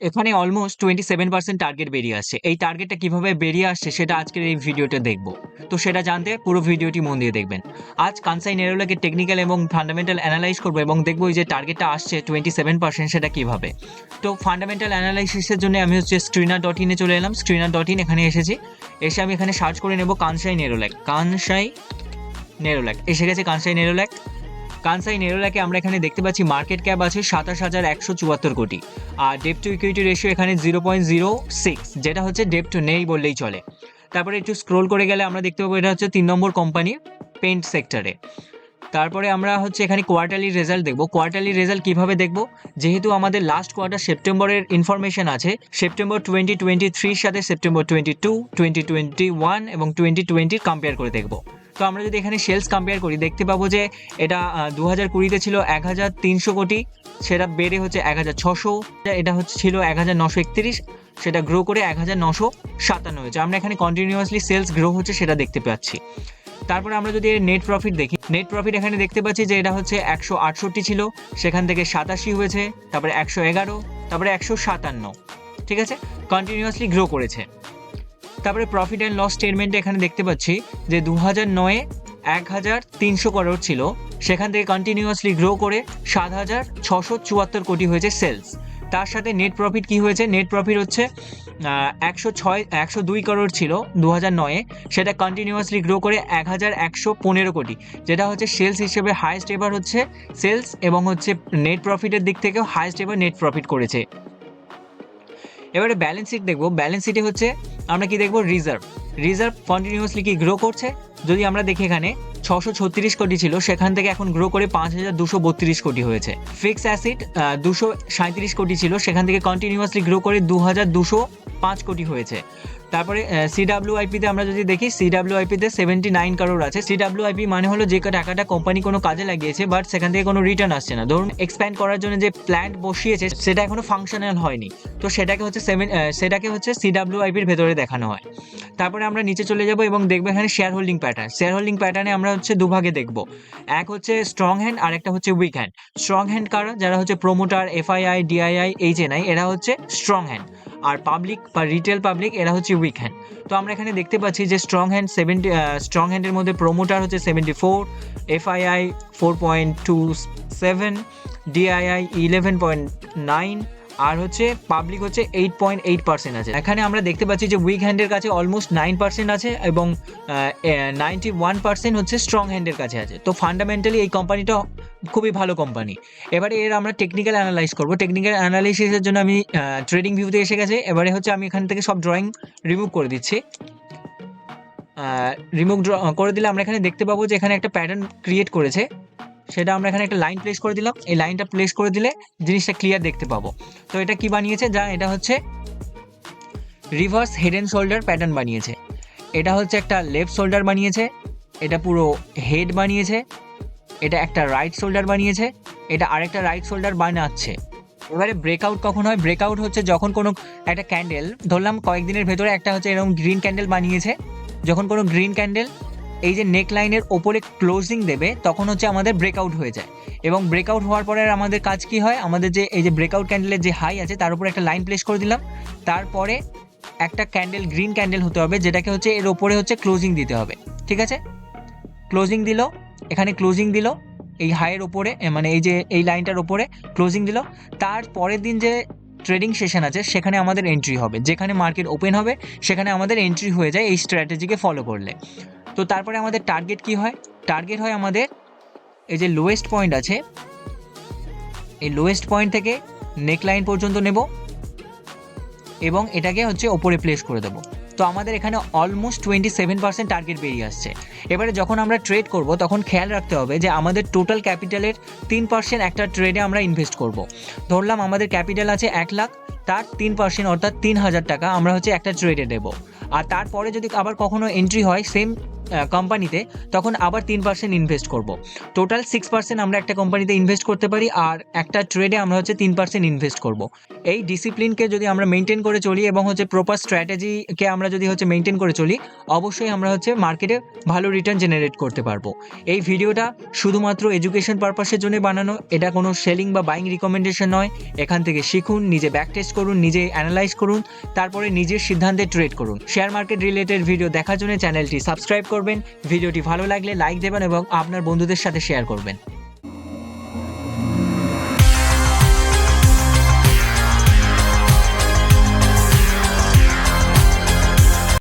এখানে almost twenty seven percent target বেরিয়ে আসছে। এই টার্গেটটা কীভাবে বেরিয়ে আসছে সেটা আজকের এই ভিডিওতে দেখব। তো সেটা জানতে পুরো ভিডিওটি মন দিয়ে দেখবেন। আজ কানসাই নেরোলাকে টেকনিক্যাল এবং ফান্ডামেন্টাল অ্যানালাইজ করব এবং দেখব যে টার্গেটটা আসছে টোয়েন্টি সেভেন পার্সেন্ট সেটা কীভাবে। তো ফান্ডামেন্টাল অ্যানালাইসিসের জন্য আমি হচ্ছে স্ক্রিনার ডট ইনে চলে এলাম। স্ক্রিনার ডট ইন এখানে এসেছি। এসে আমি এখানে সার্চ করে নেব কানসাই নেরোল্যাক কানসাই নেরোল্যাক এসে গেছে কানসাই নেরোল্যাক কানসাই নেরোলাকে আমরা এখানে দেখতে পাচ্ছি মার্কেট ক্যাপ আছে সাতাশ হাজার একশো চুয়াত্তর কোটি। আর ডেপ টু ইকুইটি রেশিও এখানে জিরো পয়েন্ট জিরো সিক্স যেটা হচ্ছে ডেপ টু নেই বললেই চলে। তারপরে একটু স্ক্রোল করে গেলে আমরা দেখতে পাবো, এটা হচ্ছে তিন নম্বর কোম্পানি পেন্ট সেক্টরে তারপরে আমরা হচ্ছে এখানে কোয়ার্টারলি রেজাল্ট দেখব। কোয়ার্টারলি রেজাল্ট কীভাবে দেখব? যেহেতু আমাদের লাস্ট কোয়ার্টার সেপ্টেম্বরের ইনফরমেশন আছে, সেপ্টেম্বর টোয়েন্টি টোয়েন্টি থ্রির সাথে September twenty two twenty twenty one এবং টোয়েন্টি টোয়েন্টির কম্পেয়ার করে দেখব। তো আমরা যদি এখানে সেলস কম্পেয়ার করি, দেখতে পাবো যে এটা দু হাজার কুড়িতে ছিল এক হাজার তিনশো কোটি, সেটা বেড়ে হচ্ছে এক হাজার ছশো, এটা হচ্ছে, ছিল এক হাজার নশো একত্রিশ, সেটা গ্রো করে এক হাজার নশো সাতান্ন হয়েছে। আমরা এখানে কন্টিনিউয়াসলি সেলস গ্রো হচ্ছে, সেটা দেখতে পাচ্ছি। তারপরে আমরা যদি নেট প্রফিট দেখি নেট প্রফিট এখানে দেখতে পাচ্ছি যে এটা হচ্ছে একশো আটষট্টি ছিল, সেখান থেকে সাতাশি হয়েছে, তারপরে একশো এগারো, তারপরে একশো সাতান্ন, ঠিক আছে? কন্টিনিউয়াসলি গ্রো করেছে। তারপরে প্রফিট অ্যান্ড লস স্টেটমেন্টে এখানে দেখতে পাচ্ছি যে দু হাজার নয়ে এক হাজার তিনশো করোড় ছিল। সেখান থেকে কন্টিনিউয়াসলি গ্রো করে সাত হাজার ছশো চুয়াত্তর কোটি হয়েছে সেলস তার সাথে নেট প্রফিট কি হয়েছে? নেট প্রফিট হচ্ছে একশো ছয়, একশো দুই করোড় ছিল দু হাজার নয়ে। সেটা কন্টিনিউয়াসলি গ্রো করে এক হাজার একশো পনেরো কোটি। যেটা হচ্ছে সেলস হিসেবে হাইয়েস্ট এবার হচ্ছে সেলস এবং হচ্ছে নেট প্রফিটের দিক থেকেও হাইয়েস্ট এবার নেট প্রফিট করেছে। এবারে ব্যালেন্স শিট দেখব। ব্যালেন্স শিটে হচ্ছে আমরা কি দেখব? রিজার্ভ রিজার্ভ কন্টিনিউয়াসলি কি গ্রো করছে? যদি আমরা দেখি এখানে, ছশো ছত্রিশ কোটি ছিল, সেখান থেকে এখন গ্রো করে পাঁচ হাজার দুশো বত্রিশ কোটি হয়েছে। ফিক্স অ্যাসিড দুশো সাঁত্রিশ কোটি ছিল, সেখান থেকে কন্টিনিউয়াসলি গ্রো করে দু হাজার দুশো পাঁচ কোটি হয়েছে। তারপরে সিডাব্লিউআইপিতে আমরা যদি দেখি সিডাব্লিউআইপিতে সেভেন্টি নাইন কারোর আছে। সিডাব্লিউআইপি মানে হলো যে টাকাটা কোম্পানি কোনো কাজে লাগিয়েছে বাট সেখান থেকে কোনো রিটার্ন আসছে না। ধরুন এক্সপ্যান্ড করার জন্য যে প্ল্যান্ট বসিয়েছে, সেটা এখনও ফাংশনাল হয়নি। তো সেটাকে হচ্ছে সেভেন সেটাকে হচ্ছে সিডাব্লিউআইপির ভেতরে দেখানো হয়। তারপরে আমরা নিচে চলে যাব এবং দেখব এখানে share holding pattern share holding প্যাটার্নে আমরা হচ্ছে দুভাগে দেখব। এক হচ্ছে স্ট্রং হ্যান্ড আর একটা হচ্ছে উইক হ্যান্ড স্ট্রং হ্যান্ড কারা? যারা হচ্ছে প্রোমোটার এফআইআই ডিআইআই এইচএনআই এরা হচ্ছে স্ট্রং হ্যান্ড আর পাবলিক বা রিটেল পাবলিক এরা হচ্ছে উইক হ্যান্ড তো আমরা এখানে দেখতে পাচ্ছি যে স্ট্রং হ্যান্ড সেভেন্টি স্ট্রং হ্যান্ডের মধ্যে প্রোমোটার হচ্ছে seventy four FII four point two seven DII eleven point nine আর হচ্ছে পাবলিক হচ্ছে এইট পয়েন্ট এইট পার্সেন্ট আছে। এখানে আমরা দেখতে পাচ্ছি যে উইক হ্যান্ডের কাছে অলমোস্ট নাইন পার্সেন্ট আছে এবং নাইনটি ওয়ান পার্সেন্ট হচ্ছে স্ট্রং হ্যান্ডের কাছে আছে। তো ফান্ডামেন্টালি এই কোম্পানিটা খুবই ভালো কোম্পানি এবারে এর আমরা টেকনিক্যাল অ্যানালাইজ করব। টেকনিক্যাল অ্যানালাইসিসের জন্য আমি ট্রেডিং ভিউতে এসে গেছে। এবারে হচ্ছে আমি এখান থেকে সব ড্রয়িং রিমুভ করে দিচ্ছি। রিমুভ ড্র করে দিলে আমরা এখানে দেখতে পাবো যে এখানে একটা প্যাটার্ন ক্রিয়েট করেছে। সেটা আমরা এখানে একটা লাইন প্লেস করে দিলাম। এই লাইনটা প্লেস করে দিলে জিনিসটা ক্লিয়ার দেখতে পাবো। তো এটা কি বানিয়েছে? যা এটা হচ্ছে reverse head and shoulder pattern বানিয়েছে। এটা হচ্ছে একটা লেফট শোল্ডার বানিয়েছে। এটা পুরো হেড বানিয়েছে। এটা একটা রাইট শোল্ডার বানিয়েছে। এটা আরেকটা রাইট শোল্ডার বানাচ্ছে। এবারে ব্রেকআউট কখন হয়? ব্রেকআউট হচ্ছে যখন কোনো একটা ক্যান্ডেল ধরলাম কয়েকদিনের ভেতরে একটা হচ্ছে এরকম গ্রিন ক্যান্ডেল বানিয়েছে। যখন কোনো গ্রিন ক্যান্ডেল এই যে নেক লাইনের ওপরে ক্লোজিং দেবে, তখন হচ্ছে আমাদের ব্রেকআউট হয়ে যায়। এবং ব্রেকআউট হওয়ার পরে আমাদের কাজ কি হয়? আমাদের যে, এই যে ব্রেকআউট ক্যান্ডেলের যে হাই আছে, তার উপরে একটা লাইন প্লেস করে দিলাম। তারপরে একটা ক্যান্ডেল গ্রিন ক্যান্ডেল হতে হবে, যেটাকে হচ্ছে এর ওপরে হচ্ছে ক্লোজিং দিতে হবে। ঠিক আছে? ক্লোজিং দিল, এখানে ক্লোজিং দিল, এই হাইয়ের ওপরে মানে এই যে, এই লাইনটার ওপরে ক্লোজিং দিল। তার পরের দিন যে ট্রেডিং সেশন আছে, সেখানে আমাদের এন্ট্রি হবে। যেখানে মার্কেট ওপেন হবে, সেখানে আমাদের এন্ট্রি হয়ে যায় এই স্ট্র্যাটেজিকে ফলো করলে। তো তারপরে আমাদের টার্গেট কি হয়? টার্গেট হয় আমাদের এই যে লোয়েস্ট পয়েন্ট আছে, এই লোয়েস্ট পয়েন্ট থেকে নেক লাইন পর্যন্ত নেব এবং এটাকে হচ্ছে ওপরে প্লেস করে দেবো। তো আমাদের এখানে almost twenty seven percent target বেরিয়ে আসছে। এবারে যখন আমরা ট্রেড করব, তখন খেয়াল রাখতে হবে যে আমাদের টোটাল ক্যাপিটালের তিন পার্সেন্ট একটা ট্রেডে আমরা ইনভেস্ট করব। ধরলাম আমাদের ক্যাপিটাল আছে এক লাখ, তার তিন পার্সেন্ট অর্থাৎ তিন হাজার টাকা আমরা হচ্ছে একটা ট্রেডে দেবো। আর তারপরে যদি আবার কখনো এন্ট্রি হয় সেম কোম্পানিতে তখন আবার তিন পার্সেন্ট ইনভেস্ট করব। টোটাল সিক্স পার্সেন্ট আমরা একটা কোম্পানিতে ইনভেস্ট করতে পারি, আর একটা ট্রেডে আমরা হচ্ছে তিন পার্সেন্ট ইনভেস্ট করব। এই ডিসিপ্লিনকে যদি আমরা মেনটেন করে চলি এবং হচ্ছে প্রপার স্ট্র্যাটেজিকে আমরা যদি হচ্ছে মেনটেন করে চলি, অবশ্যই আমরা হচ্ছে মার্কেটে ভালো রিটার্ন জেনারেট করতে পারব। এই ভিডিওটা শুধুমাত্র এডুকেশন পারপাসের জন্য বানানো, এটা কোনো সেলিং বা বাইং রিকমেন্ডেশন নয়। এখান থেকে শিখুন, নিজে ব্যাক টেস্ট করুন, নিজে অ্যানালাইজ করুন, তারপরে নিজের সিদ্ধান্তে ট্রেড করুন। শেয়ার মার্কেট রিলেটেড ভিডিও দেখার জন্য চ্যানেলটি সাবস্ক্রাইব করবেন। ভিডিওটি ভালো লাগলে লাইক দেবেন এবং আপনার বন্ধুদের সাথে শেয়ার করবেন।